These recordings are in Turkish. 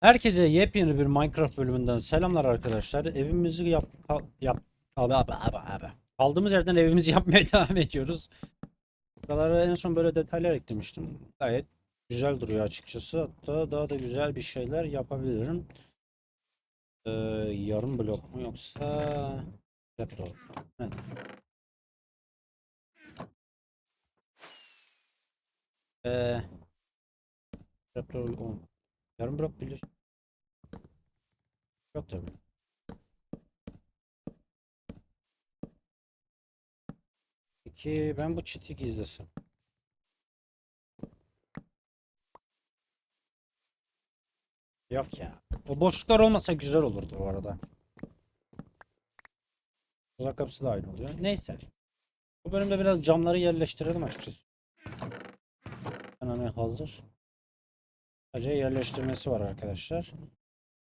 Herkese yepyeni bir Minecraft bölümünden selamlar arkadaşlar. Evimizi yap, kal- yap abi, abi, abi, abi. Kaldığımız yerden evimizi yapmaya devam ediyoruz. Buralara en son böyle detaylar eklemiştim. Gayet güzel duruyor açıkçası. Hatta daha da güzel bir şeyler yapabilirim. Ee, yarım blok mu yoksa trapdoor? Evet. Ee, trapdoor on. Yarım blok bilir. Yok tabii. Peki ben bu çiti gizlesem. Yok ya. O boşluklar olmasa güzel olurdu bu arada. Uzak kapısı da aynı oluyor. Neyse. Bu bölümde biraz camları yerleştirelim açıkçası. Hani hazır. Sadece yerleştirmesi var arkadaşlar.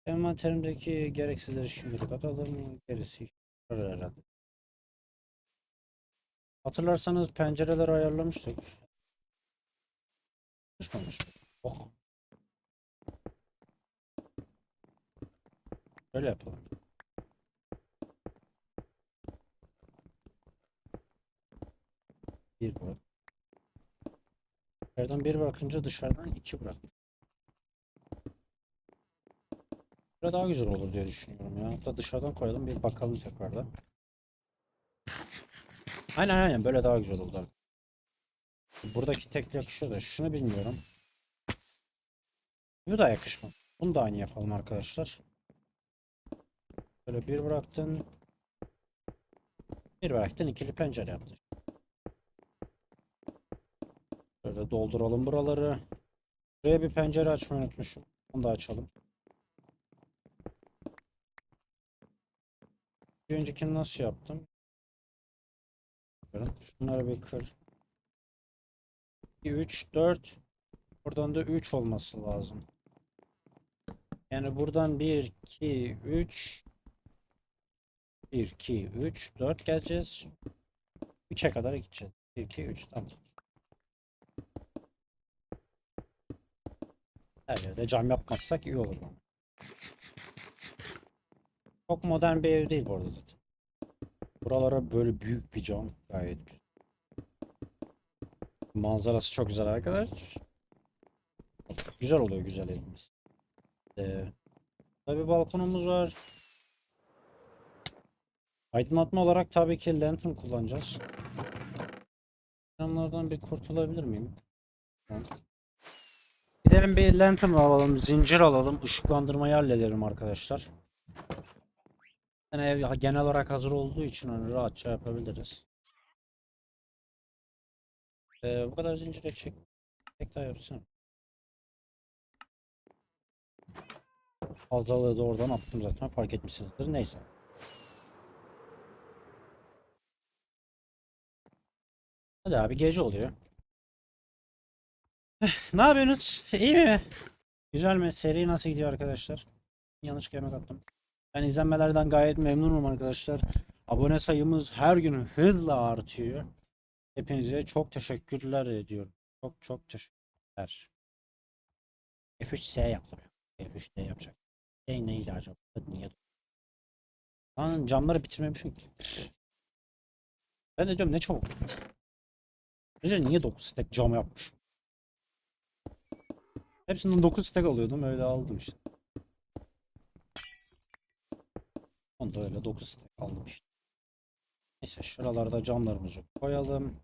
Envanterimdeki gereksizleri şimdilik atalım. Gerisi herhalde. Hatırlarsanız pencereleri ayarlamıştık. Düşmemiş. Oh. Böyle yapalım. Bir bırak. İçeriden bir bırakınca dışarıdan iki bırak. Böyle daha güzel olur diye düşünüyorum ya. Hatta dışarıdan koyalım bir bakalım tekrardan. Aynen aynen böyle daha güzel oldu. Buradaki tek yakışıyor da şunu bilmiyorum. Bu da yakışmaz. Bunu da aynı yapalım arkadaşlar. Böyle bir bıraktın. Bir bıraktın ikili pencere yaptın. Böyle dolduralım buraları. Buraya bir pencere açmayı unutmuşum. Onu da açalım. Bir öncekini nasıl yaptım? Şunları bir kır. 3, 4. Buradan da 3 olması lazım. Yani buradan 1, 2, 3. 1, 2, 3, 4 geleceğiz. 3'e kadar gideceğiz. 1, 2, 3. Tamam. Her yerde cam yapmazsak iyi olur. Çok modern bir ev değil bu arada zaten. Buralara böyle büyük bir cam gayet güzel. Manzarası çok güzel arkadaş. Güzel oluyor güzel evimiz. Ee, tabii balkonumuz var. Aydınlatma olarak tabii ki lantern kullanacağız. Onlardan bir kurtulabilir miyim? Gidelim bir lantern alalım, zincir alalım, ışıklandırmayı halledelim arkadaşlar. Yani ev genel olarak hazır olduğu için hani rahatça yapabiliriz. Ee, bu kadar zincire çek. Tek daha yapsana. Fazlalığı da oradan attım zaten fark etmişsinizdir. Neyse. Hadi abi gece oluyor. Eh, ne yapıyorsunuz? İyi mi? Güzel mi? Seri nasıl gidiyor arkadaşlar? Yanlış yemek attım. Ben izlenmelerden gayet memnunum arkadaşlar. Abone sayımız her gün hızla artıyor. Hepinize çok teşekkürler ediyorum. Çok çok teşekkürler. F3S yaptım. F3S yapacak. Şey neydi acaba? Niye? Lan camları bitirmemişim ki. Ben de diyorum ne çabuk. Ayrıca niye 9 stack cam yapmış? Hepsinden 9 stack alıyordum öyle aldım işte. Da öyle 9 stack aldım işte. Neyse şuralarda camlarımızı koyalım.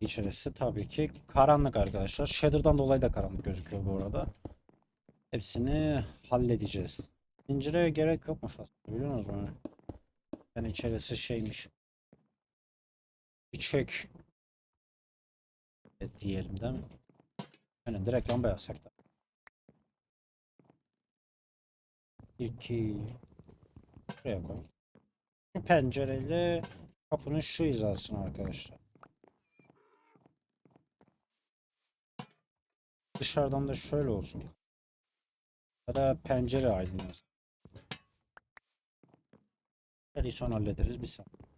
İçerisi tabii ki karanlık arkadaşlar. Shader'dan dolayı da karanlık gözüküyor bu arada. Hepsini halledeceğiz. Zincire gerek yokmuş aslında biliyor musunuz? Yani içerisi şeymiş. Bir. Evet, diyelim değil mi? Yani direkt lamba yazsak 2 Şuraya koy. Şu pencereyle kapının şu hizasına arkadaşlar. Dışarıdan da şöyle olsun. Ya da pencere aydınlasın. Hadi son hallederiz bir saniye.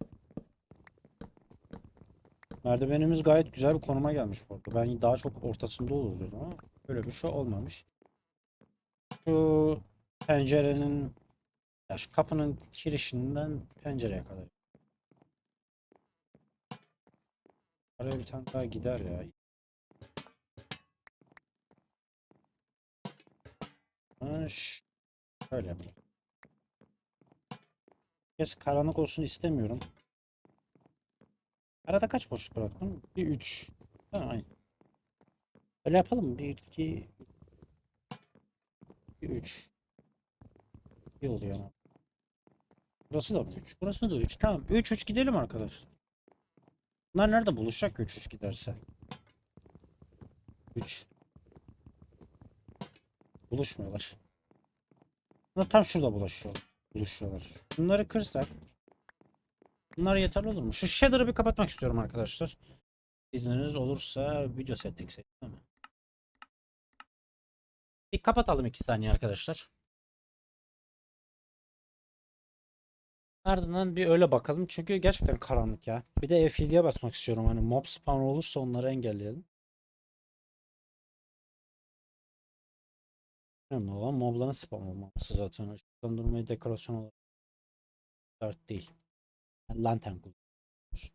Merdivenimiz gayet güzel bir konuma gelmiş bu arada. Ben daha çok ortasında olur ama böyle bir şey olmamış. Şu pencerenin ya şu kapının girişinden pencereye kadar. Araya bir tane daha gider ya. Şöyle yapayım. Kes karanlık olsun istemiyorum. Arada kaç boşluk bıraktım? Bir 3. Ha, aynı. Öyle yapalım? 1, 2, bir 3. İyi oluyor. Burası da 3. Burası da 3. Tamam. 3 3 gidelim arkadaş. Bunlar nerede buluşacak 3 3 giderse? 3. Buluşmuyorlar. Bunlar tam şurada buluşuyor. Buluşuyorlar. Bunları kırsak. Bunlar yeterli olur mu? Şu shader'ı bir kapatmak istiyorum arkadaşlar. İzniniz olursa video settings değil mi? Bir kapatalım 2 saniye arkadaşlar. Ardından bir öyle bakalım çünkü gerçekten karanlık ya. Bir de F7'ye basmak istiyorum hani mob spawn olursa onları engelleyelim. Önemli olan mobların spawn olmaması zaten. Işıklandırmayı dekorasyon olarak dert değil. Yani lantern kullanıyoruz.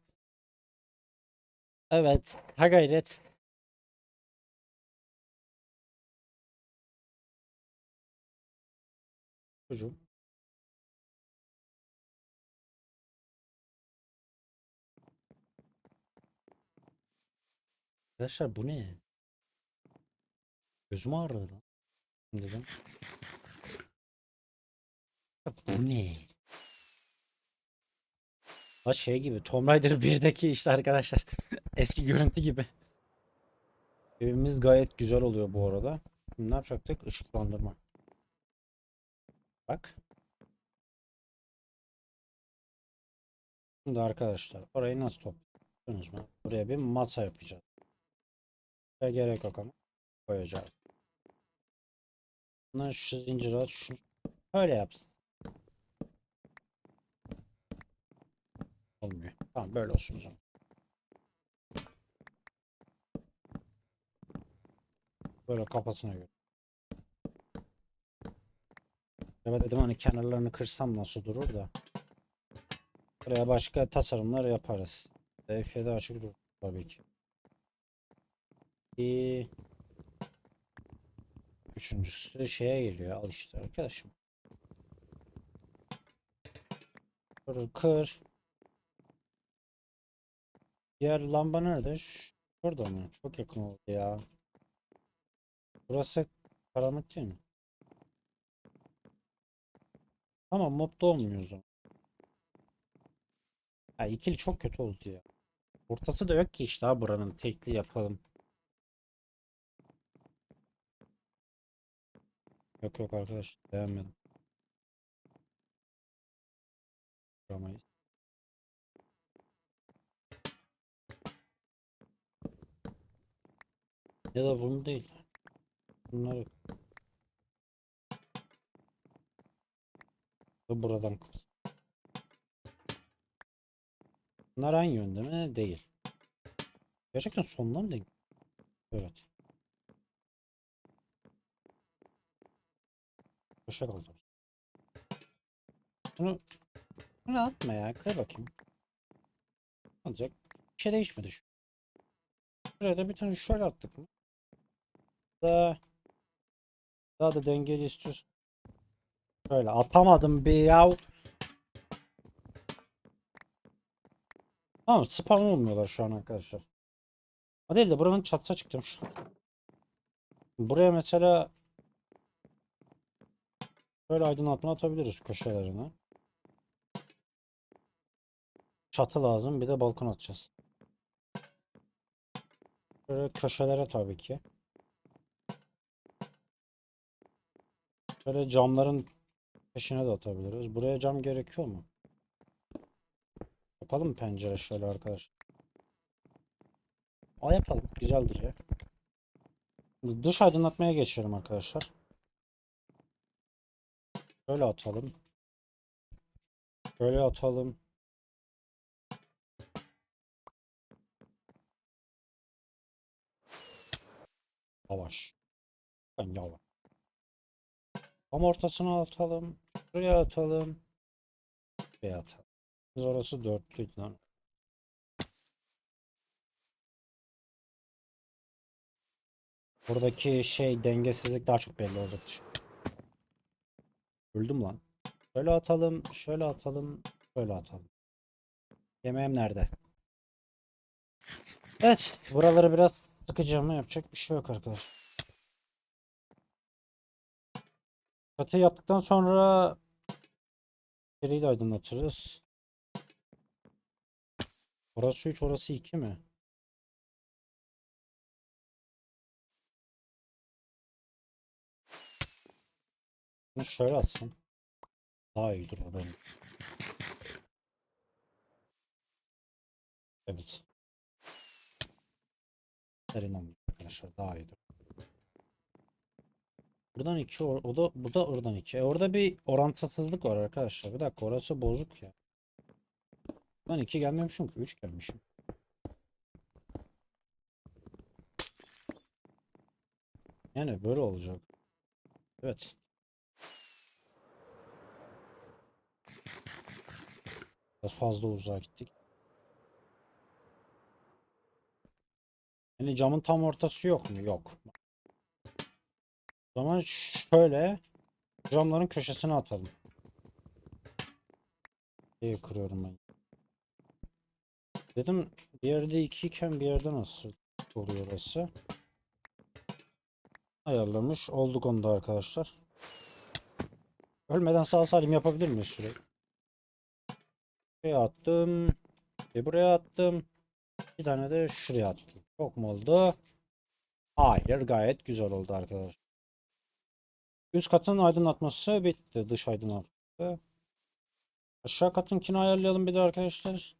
Evet, ha gayret. Çocuğum. Arkadaşlar bu ne? Gözüm ağrıdı lan. Dedim. Bu ne? Ha şey gibi Tomb Raider 1'deki işte arkadaşlar. Eski görüntü gibi. Evimiz gayet güzel oluyor bu arada. Şimdi ne yapacaktık? Işıklandırma. Bak. Şimdi arkadaşlar orayı nasıl topluyorsunuz? Buraya bir masa yapacağız. Ve gerek yok ama koyacağız. Bundan şu zincir şunu öyle yapsın. Olmuyor. Tamam böyle olsun o zaman. Böyle kafasına göre. Evet dedim hani kenarlarını kırsam nasıl durur da. Buraya başka tasarımlar yaparız. F7 açık dur tabii ki. Bir Üçüncüsü şeye geliyor al işte arkadaşım. Kır kır. Diğer lamba nerede? Şurada mı? Çok yakın oldu ya. Burası karanlık değil mi? Tamam mobda olmuyor o zaman. Ha ikili çok kötü oldu ya. Ortası da yok ki işte ha buranın tekli yapalım. Yok yok arkadaş beğenmedim. Yapamayız. Ya da bunu değil. Bunları da buradan. Bunlar aynı yönde mi? Değil. Gerçekten sondan denk? Evet. Boşa kaldı. Bunu bunu atma ya. Kır bakayım. Olacak. Bir şey değişmedi şu. Buraya da bir tane şöyle attık mı? Daha daha da dengeli istiyorsun. Böyle atamadım bir yav. Tamam spam olmuyorlar şu an arkadaşlar. O değil de buranın çatısa çıktım şu. Buraya mesela böyle aydınlatma atabiliriz köşelerine. Çatı lazım bir de balkon atacağız. Böyle köşelere tabii ki. Böyle camların peşine de atabiliriz. Buraya cam gerekiyor mu? Yapalım pencere şöyle arkadaş. Aa yapalım. Güzeldir ya. Dış aydınlatmaya geçelim arkadaşlar. Şöyle atalım. Şöyle atalım. Yavaş. Ben yavaş. Tam ortasına atalım. Şuraya atalım. Şuraya atalım. Biz orası dörtlüydü lan. Buradaki şey dengesizlik daha çok belli olacaktır. Öldüm lan. Şöyle atalım, şöyle atalım, şöyle atalım. Yemeğim nerede? Evet, buraları biraz ama yapacak bir şey yok arkadaşlar. Çatı yaptıktan sonra içeriği de aydınlatırız. Orası 3, orası 2 mi? Şöyle atsam daha iyi durur benim. Evet. Serin arkadaşlar daha iyi durur. Buradan 2 o da bu da oradan 2. E orada bir orantısızlık var arkadaşlar. Bir dakika orası bozuk ya. Ben 2 gelmemişim ki 3 gelmişim. Yani böyle olacak. Evet. Biraz fazla uzağa gittik. Yani camın tam ortası yok mu? Yok. O zaman şöyle camların köşesine atalım. İyi kırıyorum ben. Dedim bir yerde 2 iken bir yerde nasıl oluyor orası? Ayarlamış olduk onda arkadaşlar. Ölmeden sağ salim yapabilir miyiz şurayı? Buraya attım. Ve buraya attım. Bir tane de şuraya attım. Çok mu oldu? Hayır gayet güzel oldu arkadaşlar. Üst katın aydınlatması bitti. Dış aydınlatması. Aşağı katınkini ayarlayalım bir de arkadaşlar.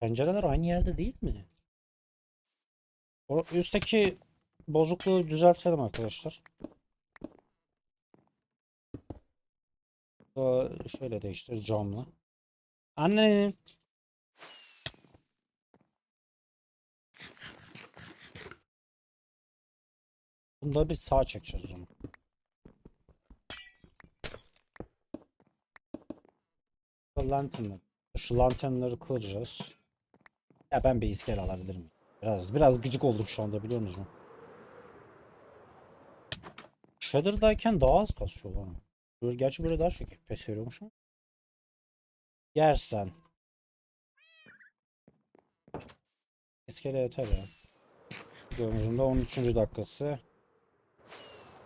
Pencereler aynı yerde değil mi? O üstteki bozukluğu düzeltelim arkadaşlar. Şöyle değiştir camlı. Anne. Bunda bir sağ çekeceğiz o zaman. Şu lanternları kıracağız. Ya ben bir iskele alabilir miyim? Biraz biraz gıcık oldum şu anda biliyor musunuz? Shader'dayken daha az kasıyor bana. Böyle, gerçi böyle daha çok FPS veriyormuş ama. Yersen. İskele yeter ya. Videomuzun da 13. dakikası.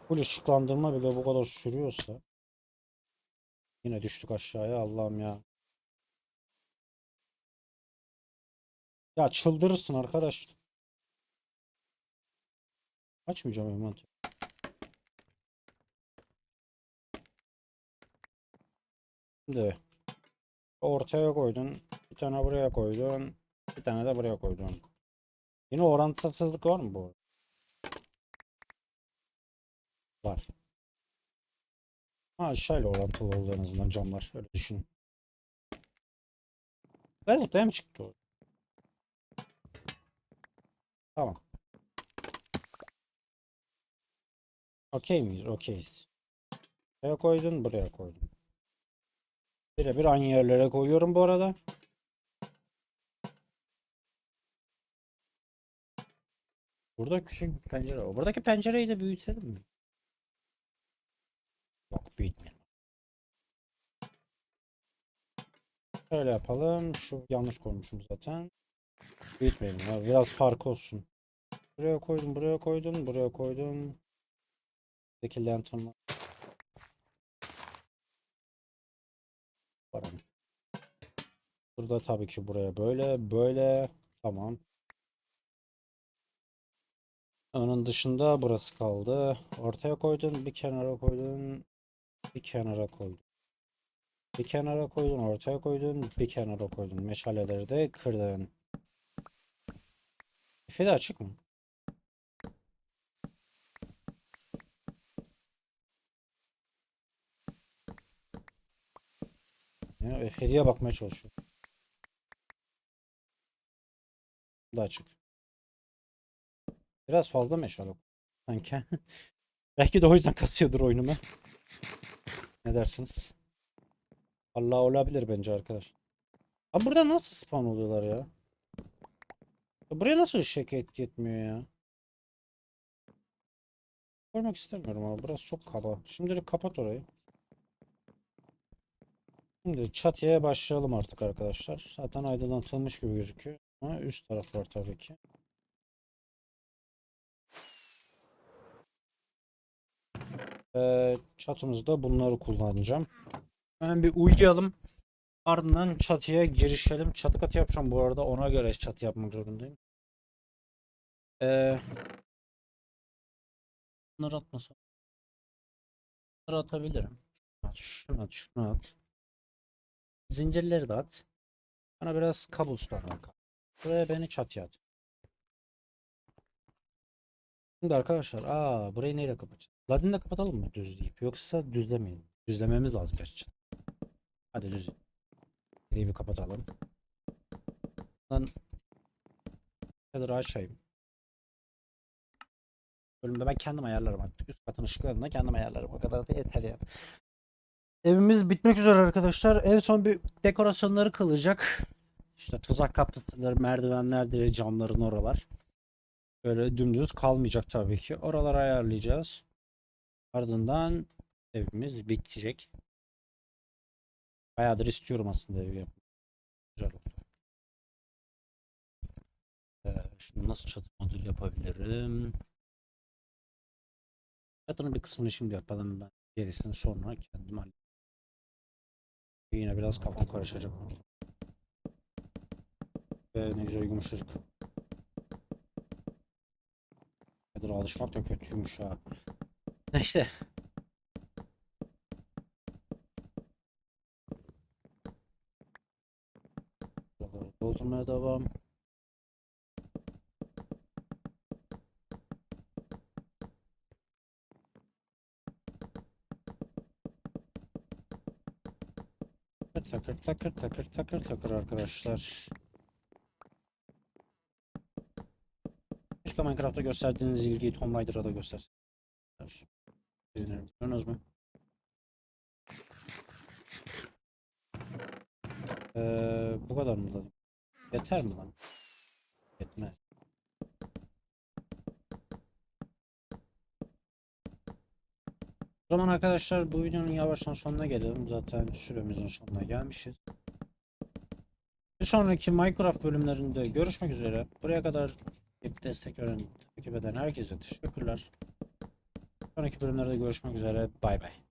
Full ışıklandırma bile bu kadar sürüyorsa. Yine düştük aşağıya Allah'ım ya. Ya çıldırırsın arkadaş. Açmayacağım envanteri. Şimdi ortaya koydun. Bir tane buraya koydun. Bir tane de buraya koydun. Yine orantısızlık var mı bu? Var. Ha aşağıyla orantılı oldu en azından camlar. Öyle düşün. Ben zıplaya mı çıktı o? Tamam. Okey miyiz? Okeyiz. Buraya koydun, buraya koydun. Birebir aynı yerlere koyuyorum bu arada. Burada küçük bir pencere var. Buradaki pencereyi de büyütelim mi? Yok büyütmeyelim. Şöyle yapalım. Şu yanlış koymuşum zaten. Büyütmeyelim ya. Biraz fark olsun. Buraya koydum, buraya koydum, buraya koydum. Buradaki lanternlar. Bakalım. Burada tabii ki buraya böyle, böyle. Tamam. Onun dışında burası kaldı. Ortaya koydun, bir kenara koydun, bir kenara koydun. Bir kenara koydun, ortaya koydun, bir kenara koydun. Meşaleleri de kırdın. Efe de açık mı? Ya, Efe'ye bakmaya çalışıyor. Bu da açık. Biraz fazla meşale sanki. Belki de o yüzden kasıyordur oyunumu. Ne dersiniz? Allah olabilir bence arkadaş. Abi burada nasıl spawn oluyorlar ya? Ya Buraya nasıl ışık etki etmiyor ya? Koymak istemiyorum ama burası çok kaba. Şimdilik kapat orayı. Şimdi çatıya başlayalım artık arkadaşlar. Zaten aydınlatılmış gibi gözüküyor. Ama üst taraf var tabii ki. Ee, çatımızda bunları kullanacağım. Hemen bir uyuyalım. Ardından çatıya girişelim. Çatı katı yapacağım bu arada. Ona göre çatı yapmak zorundayım. Ee, bunları atmasam. Bunları atabilirim. At, şunu at, şunu at. Zincirleri de at. Bana biraz cobblestone ver. Buraya beni çatıya at. Şimdi arkadaşlar, aa burayı neyle kapatacağız? Ladin'le kapatalım mı düzleyip? Yoksa düzlemeyin. Düzlememiz lazım gerçekten. Hadi düz. Burayı bir kapatalım. Lan kadar açayım. Bölümde ben kendim ayarlarım artık. Üst katın ışıklarını kendim ayarlarım. O kadar da yeter ya. Evimiz bitmek üzere arkadaşlar. En son bir dekorasyonları kılacak. İşte tuzak kapısıdır, merdivenlerdir, camların oralar. Böyle dümdüz kalmayacak tabii ki. Oraları ayarlayacağız. Ardından evimiz bitecek. Bayağıdır istiyorum aslında evi yapmak. Güzel oldu. Ee, şimdi nasıl çatı modül yapabilirim? Çatının bir kısmını şimdi yapalım ben. Gerisini sonra kendim hallederim. Yine biraz kafam karışacak. Ve ne güzel yumuşacık. Nedir alışmak da kötüymüş ha. Neyse. Doldurmaya devam. Takır takır takır takır takır arkadaşlar. Minecraft'ta gösterdiğiniz ilgiyi Tomb Raider'a da. Sevinirim. Biliyorsunuz mu? Ee, bu kadar mı lan? Yeter mi lan? Yetmez. O zaman arkadaşlar bu videonun yavaştan sonuna gelelim. Zaten süremizin sonuna gelmişiz. Bir sonraki Minecraft bölümlerinde görüşmek üzere. Buraya kadar hep destek veren, takip eden herkese teşekkürler. Sonraki bölümlerde görüşmek üzere. Bay bay.